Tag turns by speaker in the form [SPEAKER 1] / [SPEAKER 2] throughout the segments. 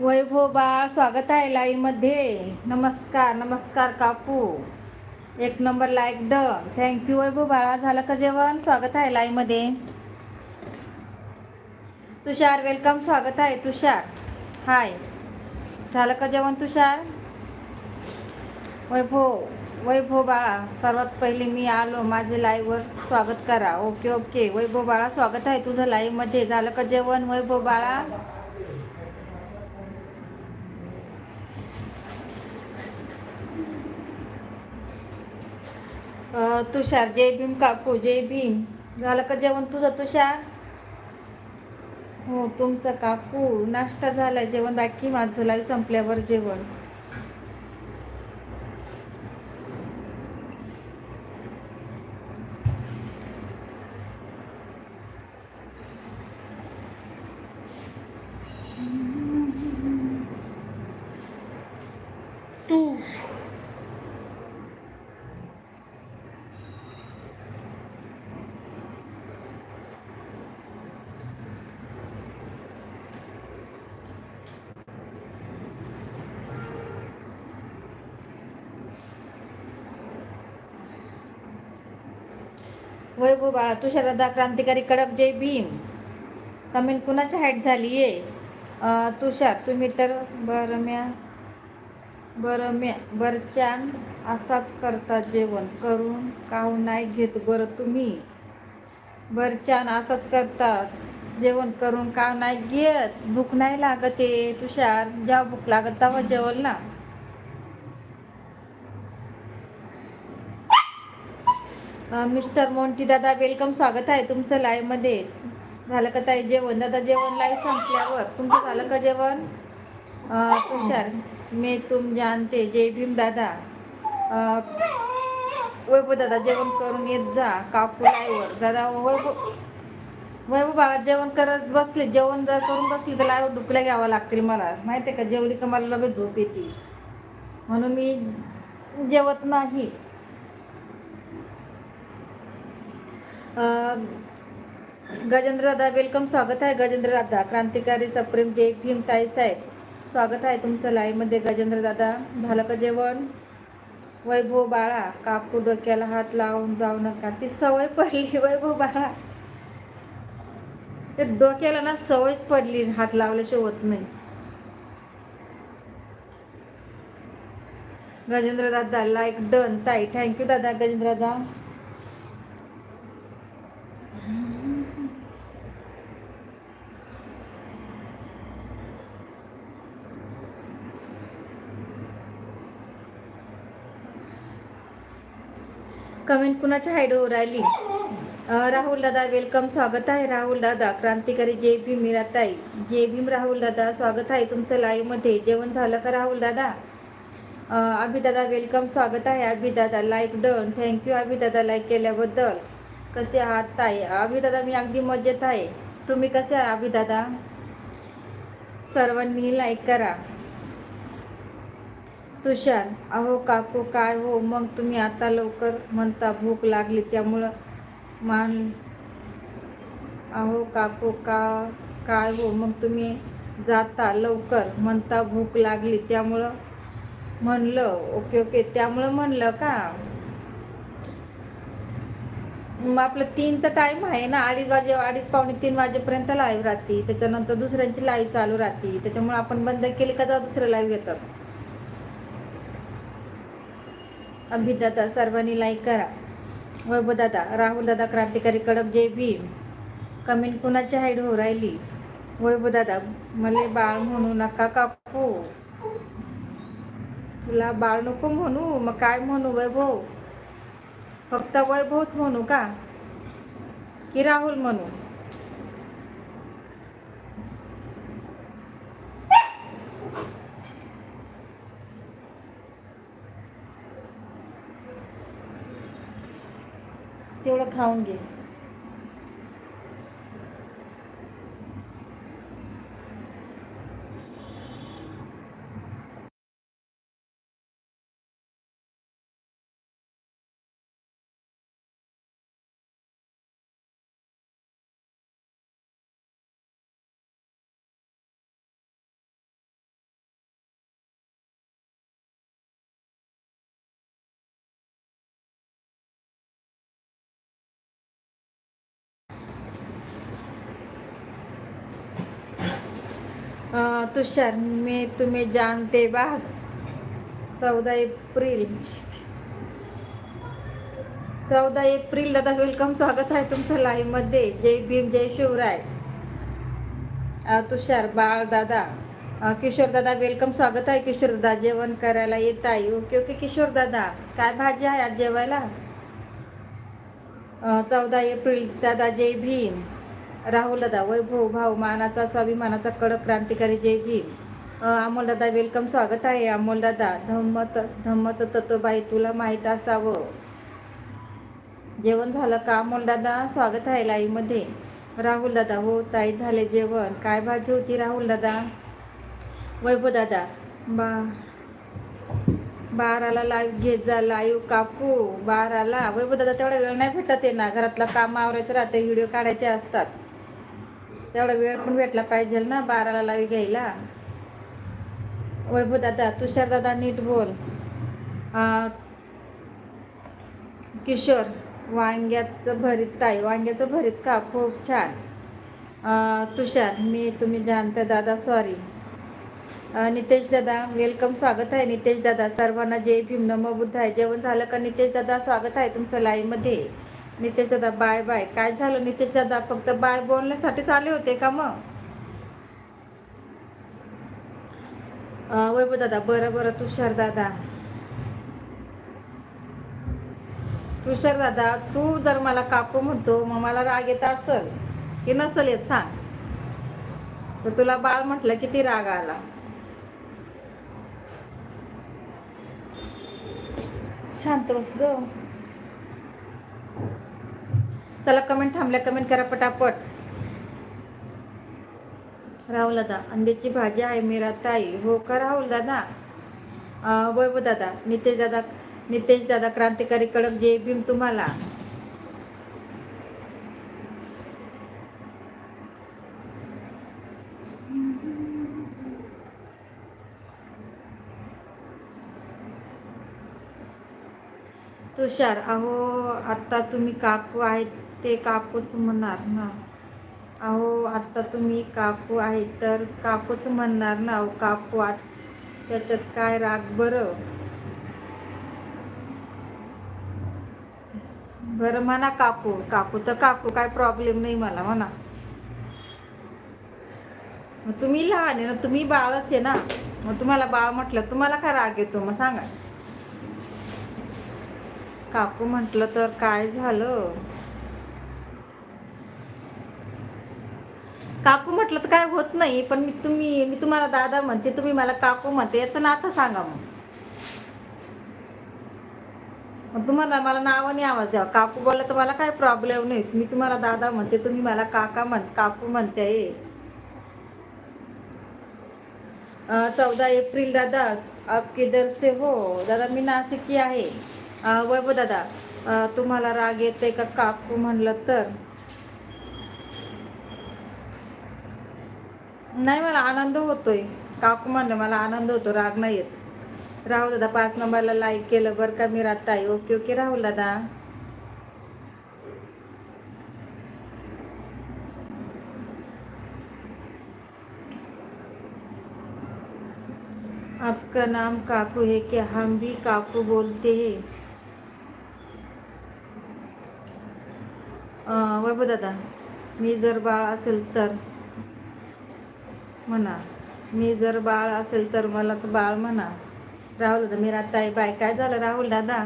[SPEAKER 1] वैभव बाळ स्वागत आहे लाईव्ह नमस्कार नमस्कार काकू. एक number like done thank you Vaibhav बाळा झालं का जेवण? स्वागत आहे लाईमध्ये तुषार वेलकम स्वागत आहे तुषार. हाय झालं का जेवण तुषार? वैभव वैभव बाळा सर्वात पहिले मी आलो माझे लाईव्हवर. स्वागत करा. ओके ओके वैभव बाळा स्वागत आहे तुझं लाईव्हमध्ये. झालं का जेवण वैभव बाळा तुषार जय भीम काकू जय भीम. झालं का जेवण तुझं तुषार? हो तुमचं काकू. नाश्ता झाला जेवण बाकी. माझं लाईव्ह संपल्यावर जेवण. वैभव बाळा तुषार दादा क्रांतिकारी कडक जय भीम. कमेंट कुणाची हाईट झाली आहे? तुषार तुम्ही तर बरं म्या बरं म्या बरच्यान असाच करता जेवण. करून काहून नाही घेत बरं तुम्ही. बरच्यान असाच करतात जेवण करून का नाही घेत. भूक नाही लागत आहे तुषार. जेव्हा भूक लागत तेव्हा जेवण ना. मिस्टर मोंटी दादा वेलकम स्वागत आहे तुमचं लाईव्हमध्ये झालं का ताई जेवण? दादा जेवण लाईव्ह संपल्यावर. तुमचं झालं का जेवण? तुषार मी तुम जानते जय भीम दादा. वैभव दादा जेवण करून येत जा काकू लाईव्हवर दादा वैभव वैभव बाबा जेवण करत बसले. जेवण जर करून बसले तर लाईव्ह डुकल्या घ्यावं लागतील मला. माहिती आहे का जेवली का मला लगेच झोप येते. म्हणून मी जेवत नाही. गजेंद्र दादा वेलकम स्वागत आहे गजेंद्र दादा. क्रांतिकारी सप्रेम जय भीम टाईस साहेब. स्वागत आहे तुमचं लाईव्हमध्ये गजेंद्र दादा. झालं का जेवण? वैभव बाळा काकू डोक्याला हात लावून जाऊ नका. ती सवय पडली वैभव बाळा. ते डोक्याला ना सवयच पडली हात लावल्याशिवाय होत नाही. गजेंद्र दादा लाईक डन ताई थँक्यू दादा गजेंद्र दादा. कमेंट कुणाच्या हाईडवर राहिली? राहुल दादा वेलकम स्वागत आहे. राहुल दादा क्रांतिकारी जय भीम मीराताई. जय भीम राहुल दादा स्वागत आहे तुमचं लाईव्हमध्ये जेवण झालं का राहुल दादा? अभिदादा अभि दादा वेलकम स्वागत आहे. अभि दादा लाईक डन थँक्यू अभि दादा लाईक केल्याबद्दल. कसे आहात ताई? अभि दादा मी अगदी मजेत आहे. तुम्ही कसे आहात अभि दादा? सर्वांनी लाईक करा. तुषार अहो काकू काय हो? मग तुम्ही आता लवकर म्हणता भूक लागली त्यामुळं मान अहो काकू का काय हो? मग तुम्ही जाता लवकर म्हणता भूक लागली त्यामुळं म्हणलं ओके ओके त्यामुळं म्हणलं का? मग आपलं तीनचा टाईम आहे ना अडीच वाजे अडीच पावणे तीन वाजेपर्यंत लाईव्ह राहते. त्याच्यानंतर दुसऱ्यांची लाईव्ह चालू राहते. त्याच्यामुळे आपण बंद केली का जा दुसरं लाईव्ह येतात अभिदादा सर्वांनी लाईक करा. वैभव दादा राहुल दादा क्रांतिकारी कडक जय भीम. कमेंट कुणाची हाईड हो राहिली? वैभव दादा मले बाळ म्हणू नका काकू. तुला बाळ नको म्हणू मग काय म्हणू वैभव? फक्त वैभवच म्हणू का? की राहुल म्हणू? तेवढं खाऊन घे. तुषार मी तुम्ही जानते बाग चौदा एप्रिल. चौदा एप्रिल दादा वेलकम स्वागत आहे तुमचं लाईव्हमध्ये जय भीम जय शिवराय. तुषार बाळ दादा. किशोर दादा वेलकम स्वागत आहे. किशोर दादा जेवण करायला येत आहे. ओके ओके किशोर दादा. काय भाजी आहे आज जेवायला? चौदा एप्रिल दादा जय भीम. राहुल दादा वैभव भाऊ मानाचा स्वाभिमानाचा कडक क्रांतिकारी जय भीम. अमोलदादा वेलकम स्वागत आहे. अमोलदादा धम्मत धम्म त धम्मचं तत्वबाई तुला माहीत असावं. जेवण झालं का अमोलदादा स्वागत आहे लाईव्हमध्ये राहुल दादा हो ताई झाले जेवण. काय भाजी होती राहुलदादा वैभवदादा बा बाराला लाईव्ह घेत जा लाईव्ह काकू. बाराला. वैभव दादा तेवढा वेळ नाही भेटत आहे ना. घरातलं काम आवरायचं राहते व्हिडिओ काढायचे असतात. तेवढा वेळ पण भेटला पाहिजे ना बाराला लावी घ्यायला. वैभव दादा तुषार दादा नीट बोल. किशोर वांग्याचं भरीत ताई वांग्याचं भरीत का? खूप छान. तुषार मी तुम्ही जानता दादा सॉरी नितेश दादा वेलकम स्वागत आहे नितेश दादा. सर्वांना जय भीम नम बुद्ध आहे जेवण झालं का नितेश दादा? स्वागत आहे तुमचं लाईव्हमध्ये नितेश दादा बाय बाय. काय झालं? नितेश दादा फक्त बाय बोलण्यासाठीच आले होते का मग? वैभव दादा बरं बरं. तुषार दादा. तुषार दादा तू जर मला काकू म्हणतो मग मला राग येत असल की नसल येत सांग. तर तुला बाळ म्हटलं किती राग आला. शांत बस ग. चला कमेंट थांबल्या कमेंट करा पटापट. राहुल दादा अंड्याची भाजी आहे मीरा ताई. हो का राहुल दादा? वैभव दादा नितेश दादा नितेश दादा क्रांतिकारी कडक जय भीम तुम्हाला. तुषार अहो आत्ता तुम्ही काकू आहेत. ते काकूच म्हणणार ना. अहो आत्ता तुम्ही काकू आहे तर काकूच म्हणणार ना अहो काकू आत त्याच्यात काय राग बरं? बरं म्हणा काकू काकू तर काकू काय प्रॉब्लेम नाही मला म्हणा. मग तुम्ही लहान आहे ना तुम्ही बाळच आहे ना. मग तुम्हाला बाळ म्हटलं तुम्हाला काय राग येतो मग सांगा. काकू म्हटलं तर काय झालं? काकू म्हटलं तर काय होत नाही पण मी तुम्ही मी तुम्हाला दादा म्हणते तुम्ही मला काकू म्हणते याचं नातं सांगा मग. मग तुम्हाला मला नावाने आवाज द्यावा. काकू बोलला तर मला काय प्रॉब्लेम नाही. मी तुम्हाला दादा म्हणते तुम्ही मला काका म्हण काकू म्हणते. चौदा एप्रिल दादा आप किधर से हो? दादा मी नाशिकी आहे. वैभव दादा तुम्हाला राग येते का काकू म्हणलं तर? नाही मला आनंद होतोय. काकू म्हणलं मला आनंद होतो राग नाही येत. राहुल दादा पाच नंबरला लाईक केलं बरं का मी राहत आहे. ओके ओके राहुल दादा आपका नाम काकू है कि हम भी काकू बोलते हैं. वैभव दादा मी जर बाळ असेल तर? म्हणा. मी जर बाळ असेल तर मलाच बाळ म्हणा. राहुल दादा मी राहत आहे बाय. काय झालं राहुल दादा?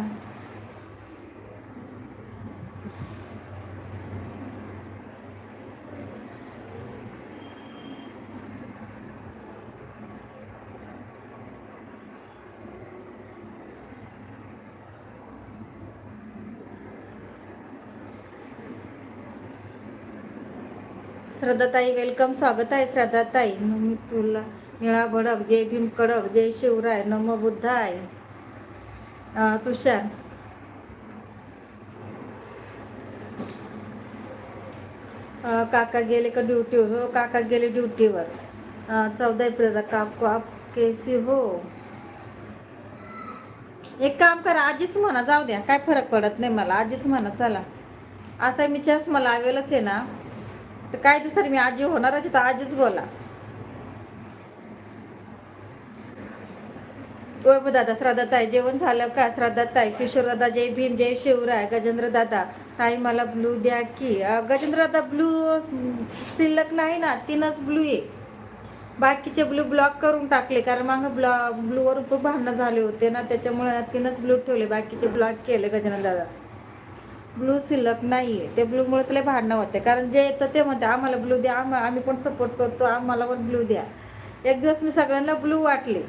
[SPEAKER 1] श्रद्धाताई वेलकम स्वागत आहे श्रद्धाताई. मी तुला निळा भडक जय भीम कडक जय शिवराय नम बुद्ध आहे तुषार. काका गेले का ड्युटीवर हो काका गेले ड्युटीवर चौदा चौदा काप काप आप केसी हो. एक काम करा आजीच म्हणा जाऊ द्या काय फरक पडत नाही मला आजीच म्हणा चला. असा मी चष्मा लावेलच आहे ना. तर काय दिवसांनी मी आजी होणार होणारच तर आजच बोला. ओय दादा श्राद्धात जेवण झालं का? श्राद्धात ताई किशोर दादा जय भीम जय शिवराय गजेंद्र दादा ताई मला ब्लू द्या की गजेंद्र दादा ब्लू शिल्लक नाही ना तीनच ब्लू आहे. बाकीचे ब्लू ब्लॉक करून टाकले कारण मग ब्लॉ ब्लूवर खूप भांडणं झाले होते ना त्याच्यामुळे तीनच ब्लू ठेवले बाकीचे ब्लॉक केले गजानन दादा. ब्लू सिलक नाही आहे ते ब्लूमुळे त्याला भांडणं होते. कारण जे येतं ते म्हणते आम्हाला ब्लू द्या आम्हा आम्ही पण सपोर्ट करतो आम्हाला पण ब्लू द्या. एक दिवस मी सगळ्यांना ब्लू वाटले.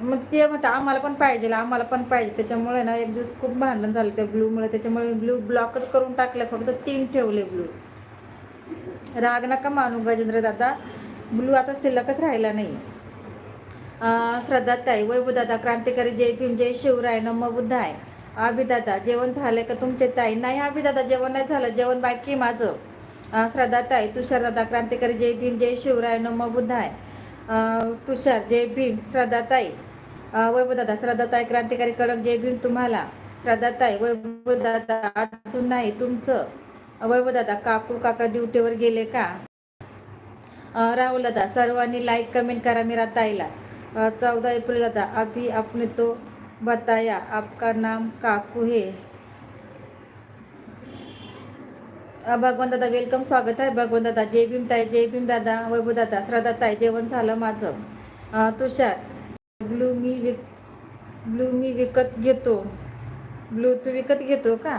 [SPEAKER 1] मग ते म्हणते आम्हाला पण पाहिजे आम्हाला पण पाहिजे. त्याच्यामुळे ना एक दिवस खूप भांडण झालं त्या ब्लूमुळे त्याच्यामुळे ब्लू ब्लॉकच करून टाकले फक्त तीन ठेवले ब्लू राग नका मानू गजेंद्र दादा. ब्लू आता सिलकच राहिला नाही. श्रद्धा ताई वैभव दादा क्रांतिकारी जय भीम जय शिवराय नम आहे अभिदादा जेवण झालं का तुमचे ताई? नाही अभिदादा जेवण नाही झालं. जेवण बाकी माझं. श्रद्धा ताई तुषार दादा क्रांतिकारी जय भीम जय शिवराय नम बुद्धाय तुषार जय भीम श्रद्धा ताई. वैभवदादा श्रद्धा ताई क्रांतिकारी कडक जय भीम तुम्हाला. श्रद्धा ताई वैभव दादा अजून नाही तुमचं. वैभवदादा काकू काका ड्युटीवर गेले का? राहुल दादा सर्वांनी लाईक कमेंट करा मी ताईला. चौदा एप्रिल दादा अभि आपण तो बताया आपका नाम काकू है। भगवान दादा वेलकम स्वागत आहे. भगवान दादा जय भीम ताई जय भीम दादा वैभव दादा श्रद्धा ताई जेवण झालं माझं. तुषार ब्लू मी विक ब्लू मी विकत घेतो. ब्लू तू विकत घेतो का?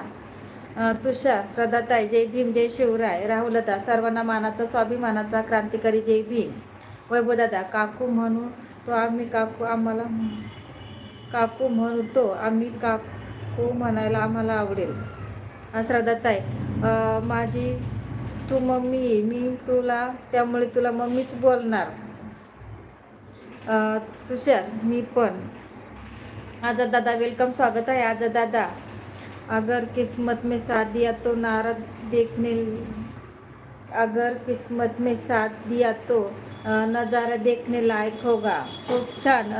[SPEAKER 1] तुषार श्रद्धा ताई जय भीम जय शिवराय राहुल दादा सर्वांना मानाचा स्वाभिमानाचा क्रांतिकारी जय भीम. वैभव दादा काकू म्हणू तो आम्ही काकू आम्हाला काकू म्हणतो आम्ही काकू म्हणायला आम्हाला आवडेल. अं, माझी तू मम्मी आहे मी तुला त्यामुळे तुला मम्मीच बोलणार. तुषार मी पण. आजा दादा वेलकम स्वागत आहे आजा दादा. अगर किस्मत में साथ दिया तो नारद देखने अगर किस्मत में साथ दिया तो नजारा देखने लायक होगा। खूप छान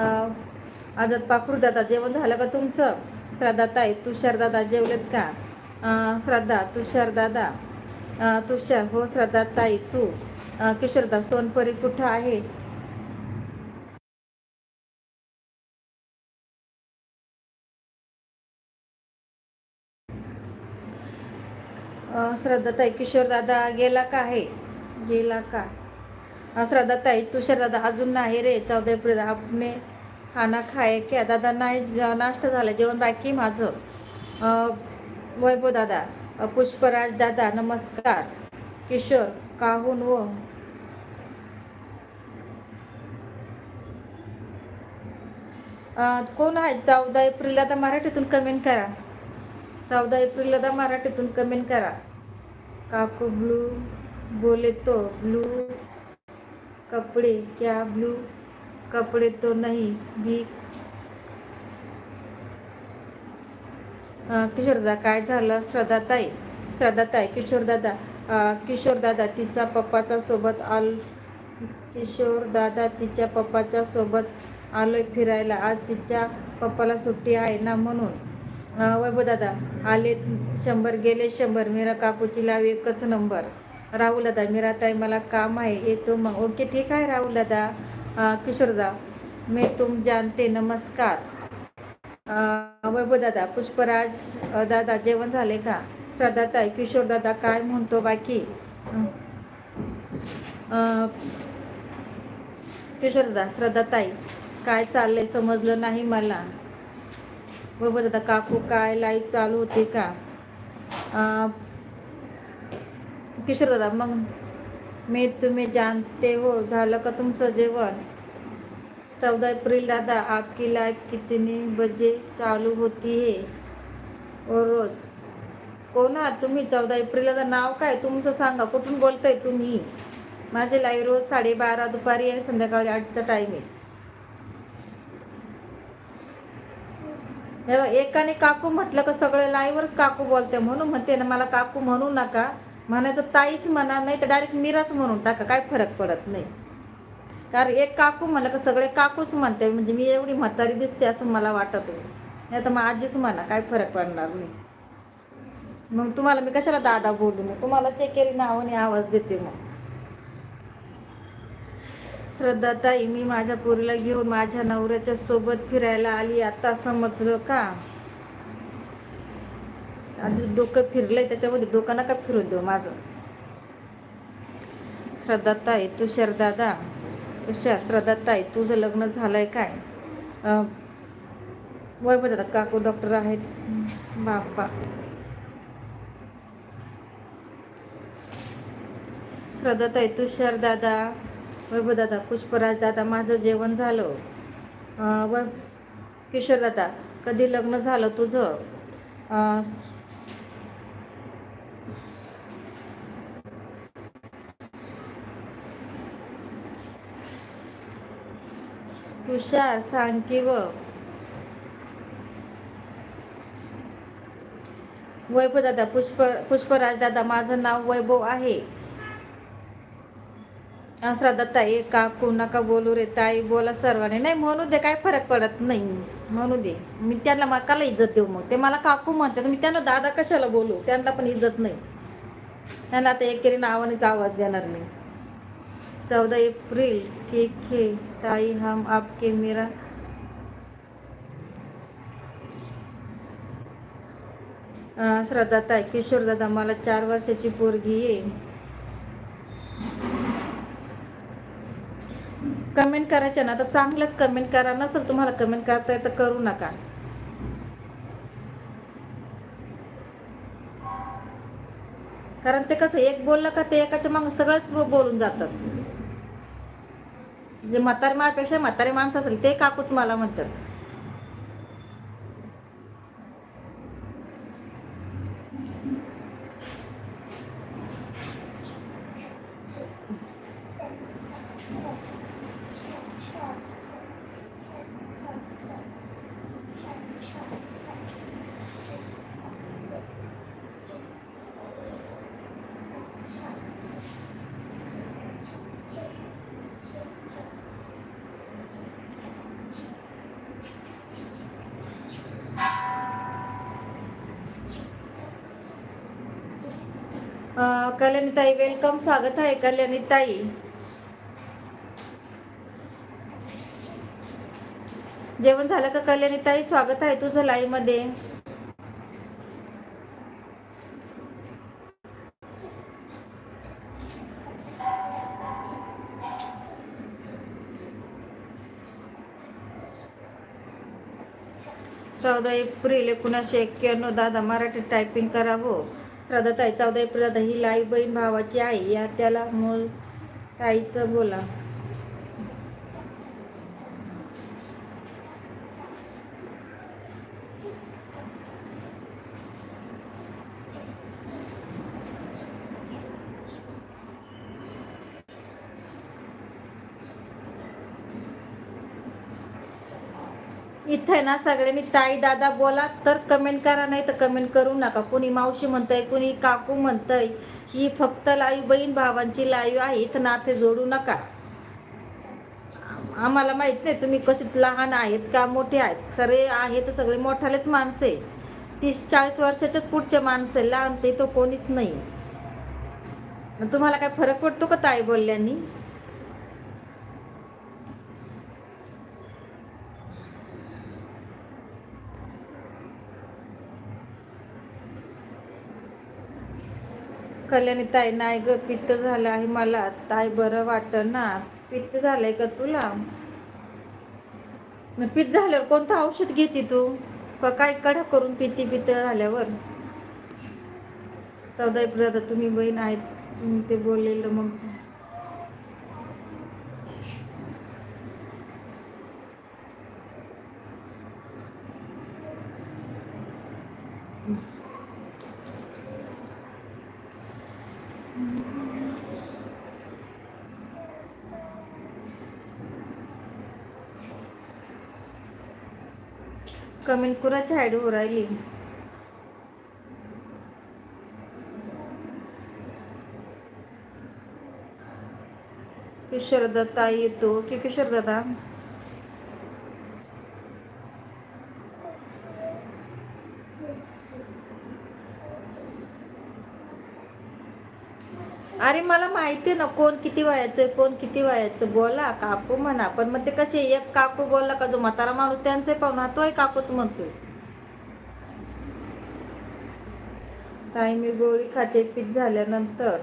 [SPEAKER 1] अ, आजाद पाखरू दादा जेवण झालं का तुमचं? श्रद्धा ताई तुषार दादा जेवलेत का? श्रद्धा तुषार दादा तुषार हो श्रद्धा ताई तू. किशोरदा सोनपरी कुठं आहे? श्रद्धाताई किशोर दादा गेला का आहे? गेला का? श्रद्धाताई तुषार दादा अजून नाही रे चौदा एप्रिल आपने खाना खाय क्या दादा नाही ज- नाश्ता झाला जेवण बाकी माझं. वैभव दादा पुष्पराज दादा नमस्कार. किशोर काहून व? कोण आहे? चौदा एप्रिलला तर मराठीतून कमेंट करा. चौदा एप्रिलला तर मराठीतून कमेंट करा. काकू ब्लू बोले तो ब्लू कपड़े क्या ब्लू? कपड़े तो नहीं भी किशोरदा काय झालं? श्रद्धाताई श्रद्धाताई किशोरदादा किशोरदादा किशोर दादा किशोर दादा तिचा पप्पाच्या सोबत आल किशोर दादा तिच्या पप्पाच्या सोबत आलोय फिरायला. आज तिच्या पप्पाला सुट्टी आहे ना म्हणून. वैभवदादा वैभव दादा आले शंभर गेले शंभर. मीरा काकूची लाव एकच नंबर. राहुल दादा मीरा ताई मला काम आहे. येतो मग. ओके ठीक आहे राहुल दादा किशोरदा मी तुम जानते नमस्कार. अं, वैभव दादा पुष्पराज दादा जेवण झाले का? श्रद्धाताई किशोरदादा किशोर दादा काय म्हणतो बाकी? किशोरदा श्रद्धाताई काय चाललंय? समजलं नाही मला. वैभव दादा काकू काय लाइट चालू होती का? किशोरदादा मग मी तुम्ही जानते हो झालं का तुमचं जेवण? चौदा एप्रिल दादा आपकी लाईफ कितने बजे चालू होती है? और हो रोज. कोण आहात तुम्ही? चौदा एप्रिलला तर नाव काय? तुमचं सांगा कुठून बोलताय तुम्ही? माझे लाईव्ह रोज साडेबारा दुपारी आणि संध्याकाळी आठचा टाईम आहे. एकाने काकू म्हटलं का सगळे लाईव्हवरच काकू बोलते म्हणून म्हणते ना मला काकू म्हणू नका. म्हणायचं ताईच म्हणा नाही तर डायरेक्ट मीराच म्हणून टाका काय फरक पडत नाही. कारण एक काकू म्हणलं का सगळे काकूच म्हणते म्हणजे मी एवढी म्हातारी दिसते असं मला वाटत नाही. तर मग आजीच म्हणा काय फरक पडणार नाही. मग तुम्हाला मी कशाला दादा बोलू मग? तुम्हाला चेकेरी नावाने आवाज देते मग. श्रद्धाताई मी माझ्या पोरीला घेऊन माझ्या नवऱ्याच्या सोबत फिरायला आली आता समजलं का? आधी डोकं फिरलंय त्याच्यामध्ये डोकं नका फिरून देऊ माझं. श्रद्धाताई तुषार दादा तुषार श्रद्धाताई तुझं लग्न झालंय काय? अं, वय बघतात काकू डॉक्टर आहेत. बापा श्रद्धाताई तुषार दादा वैभव दादा पुष्पराज दादा माझं जेवण झालं. व किशोर दादा कधी लग्न झालं तुझं? तुषार सांग की व वैभव दादा पुष्प पुष्पराज दादा माझं नाव वैभव आहे. श्रद्धा ताई काकू नका बोलू रे ताई बोला सर्वांनी. नाही म्हणू दे काय फरक पडत नाही. म्हणू दे. मी त्यांना मकाला इज्जत देऊ मग. ते मला काकू म्हणतात. मी त्यांना दादा कशाला बोलू? त्यांना पण इज्जत नाही. त्यांना आता एकेरी नावानेच आवाज देणार नाही चौदा एप्रिल ठीक है ताई हम आपके मेरा श्रद्धा ताई किशोर दादा मला चार वर्षाची पोरगी आहे. कमेंट करायच्या ना तर चांगलंच कमेंट करा. नसेल तुम्हाला कमेंट करता तर करू नका. कारण ते कसं एक बोललं का ते एकाच्या माग सगळंच बोलून जातात जे म्हातारी मापेक्षा म्हातारी माणसं असेल ते काकूच मला म्हणतात. कल्याणीताई वेलकम स्वागत आहे कल्याणीताई. जेवण झालं का कल्याणीताई? स्वागत आहे तुझं लाईव्हमध्ये. चौदा एप्रिल एकोणीसशे एक्क्याण्णव दादा मराठी टायपिंग करावं हो. श्रद्धाताई चौदा एप्रिल ही लाई बहीण भावाची आहे. या त्याला मूल ताईचं बोला. इथे ना सगळ्यांनी ताई दादा बोला तर कमेंट करा नाही तर कमेंट करू नका. कुणी मावशी म्हणतंय कुणी काकू म्हणतंय ही फक्त लाईव्ह बहीण भावांची लाईव्ह आहे. इथं नाते जोडू नका. आम्हाला माहीत नाही तुम्ही कसे लहान आहेत का मोठे आहेत. सगळे आहेत सगळे मोठालेच माणसे तीस चाळीस वर्षाच्याच पुढचे माणसं लहान ते तो कोणीच नाही. तुम्हाला काय फरक पडतो का ताई बोलल्यानी? कल्याणी ताई नाही ग पित्त झालं आहे मला. ताई बरं वाटत ना? पित्त झालंय का तुला? मग पित्त झाल्यावर कोणतं औषध घेते तू? का काय कडक करून पिती पित्त झाल्यावर? चौदा एप्रिल आता तुम्ही बहीण आहेत. ते बोललेलं मग कमेंट कुराच्या हाईड राहिली. किशोर दत्ता येतो. की किशोर अरे मला माहिती आहे ना कोण किती वयाचं आहे कोण किती वयाचं बोला काकू म्हणा. पण मग ते कसे एक काकू बोलला का जो म्हातारा माणूस त्यांचे पाहुणा तोही काकूच म्हणतोय. ताई मी गोळी खाते पीठ झाल्यानंतर.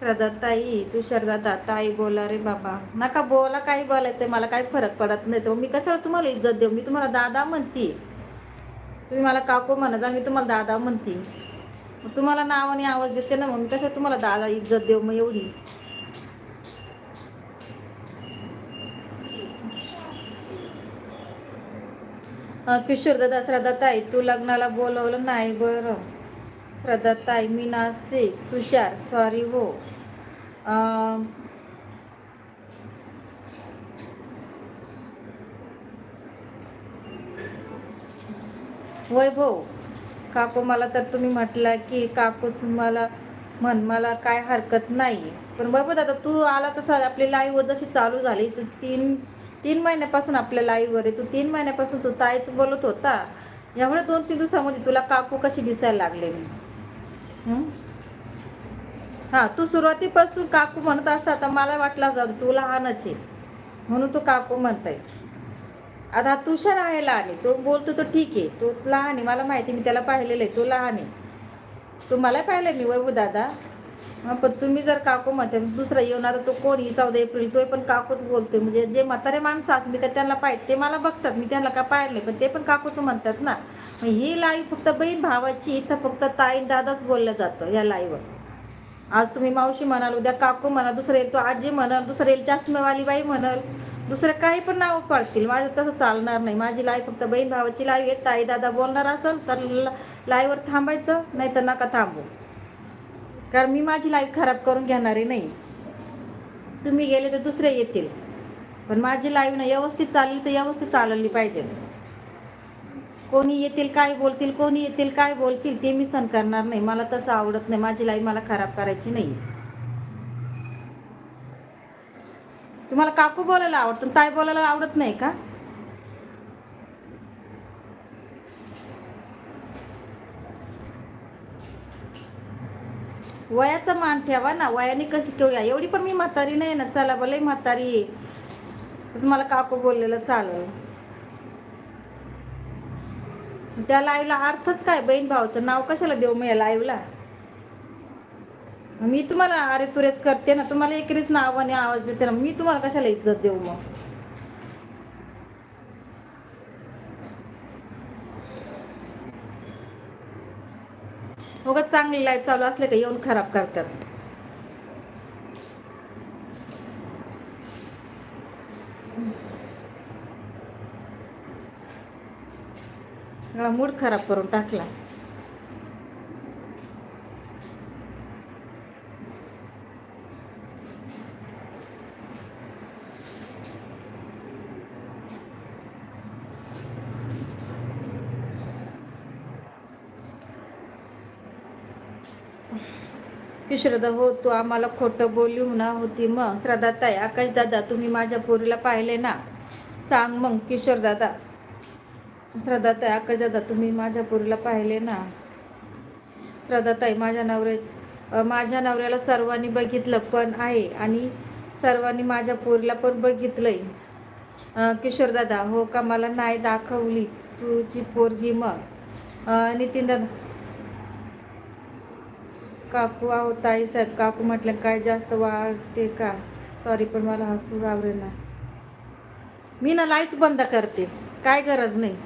[SPEAKER 1] श्रद्धा ताई तू श्रद्धा ताई बोला रे बाबा. नका बोला काही बोलायचंय मला काही फरक पडत नाही. तर मी कशाला तुम्हाला इज्जत देऊ? मी तुम्हाला दादा म्हणते तुम्ही मला काकू म्हणा जा मी तुम्हाला दादा म्हणते मग तुम्हाला नावाने आवाज देते ना मग कसं तुम्हाला दादा इज्जत देऊ मग एवढी. किशोर दादा श्रद्धा ताई तू लग्नाला बोलवलं नाही बरं. श्रद्धा ताई मी नाशिक तुषार सॉरी हो. वैभव. काकू मला तर तुम्ही म्हटला की काकूच मला म्हण मला काय हरकत नाही पण बघू दादा तू आला तसा आपली लाईव्हवर जशी चालू झाली तू तीन तीन महिन्यापासून आपल्या लाईव्हवर आहे. तू तीन महिन्यापासून तू ताईच बोलत होता. एवढ्या दोन तीन दिवसामध्ये तुला काकू कशी दिसायला लागले? मी हां तू सुरुवातीपासून काकू म्हणत असता तर मला वाटला जाऊ तू लहानच आहे. म्हणून तू काकू म्हणताय. आता तुषार आहे लहान आहे तो बोलतो तो ठीक आहे. तो लहान आहे. मला माहिती मी त्याला पाहिलेलं आहे. तो लहान आहे. तो मला पाहिलं मी वैभव दादा. पण तुम्ही जर काकू म्हणते दुसरा येऊन आता तो कोण ही चौदा एप्रिल. तोय पण काकूच बोलते म्हणजे जे म्हातारे माणसं आहेत मी का त्यांना पाहिजे ते मला बघतात. मी त्यांना का पाहिलं नाही? पण ते पण काकूच म्हणतात ना. मग ही लाईव्ह फक्त बहीण भावाची इथं फक्त ताई दादाच बोललं जातं या लाईवर. आज तुम्ही मावशी म्हणाल उद्या काकू म्हणाल दुसरं येईल तो आजी म्हणाल दुसरं येईल चष्मेवाली बाई म्हणाल. दुसरं काही पण नाव पाळतील माझं तसं चालणार नाही. माझी लाईव्ह फक्त बहीण भावाची लाईव आहे. ताई दादा बोलणार असेल तर लाईव्हवर थांबायचं नाही तर नका थांबू. कारण मी माझी लाईफ खराब करून घेणारी नाही. तुम्ही गेले तर दुसरे येतील. पण माझी लाईव्ह ना व्यवस्थित चालली तर व्यवस्थित चालवली पाहिजे. कोणी येतील काय बोलतील कोणी येतील काय बोलतील ते मी सण करणार नाही. मला तसं आवडत नाही. माझी लाईव्ह मला खराब करायची नाही. तुम्हाला काकू बोलायला आवडतं ताई बोलायला आवडत नाही का? वयाचा मान ठेवा ना वयाने कशी केवढी एवढी पण मी म्हातारी नाही ना चला बोल म्हातारी तर तुम्हाला काकू बोललेलं चालेल. त्या लाईव्हला अर्थच काय बहीण भावाचं नाव कशाला देऊ मी या लाईव्हला मी तुम्हाला अरे तुरेच करते ना तुम्हाला एकरीच नावाने आवाज देते ना मी तुम्हाला कशाला इज्जत देऊ मग? उगाच चांगली लाईफ चालू असले का येऊन खराब करतात? मूड खराब करून टाकला. की श्रद्धा हो तू आम्हाला खोटं बोलली म्हणा होती मग श्रद्धाताई आकाशदादा आकाश दादा तुम्ही माझ्या पोरीला पाहिले ना? सांग मग किशोरदादा श्रद्धाताई आकाशदादा आकाश दादा तुम्ही माझ्या पोरीला पाहिले ना? श्रद्धाताई माझ्या नवरे माझ्या नवऱ्याला सर्वांनी बघितलं पण आहे आणि सर्वांनी माझ्या पोरीला पण बघितलंय. किशोरदादा किशोर दादा हो का मला नाही दाखवली तुझी पोरगी मग नितीन दादा काकू आहो ताई साहेब काकू म्हटलं काय जास्त वाढते का? सॉरी पण मला हसू आवडेल ना मी ना लाईट्स बंद करते. काय गरज नाही.